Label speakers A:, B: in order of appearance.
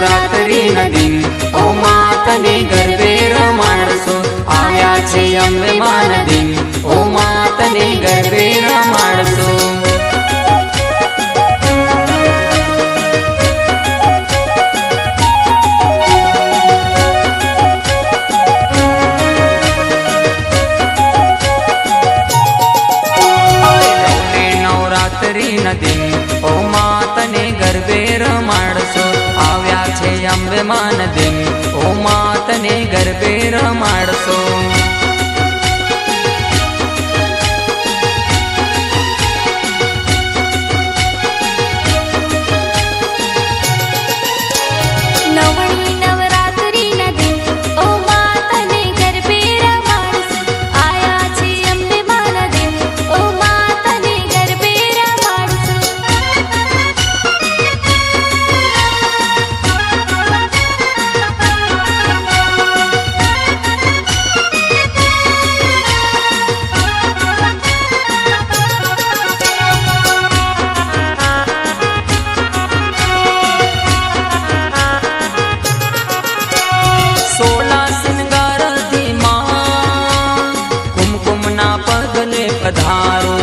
A: નદી ઓ માતને ગરબે રમાડશો આવ્યા છે અંબે માનદી ઓ માતને ગરબે રમાડશો નવરાત્રી નદી છે અંબે મા નદી ઓ માતને ગરબે રમાડશો. धारो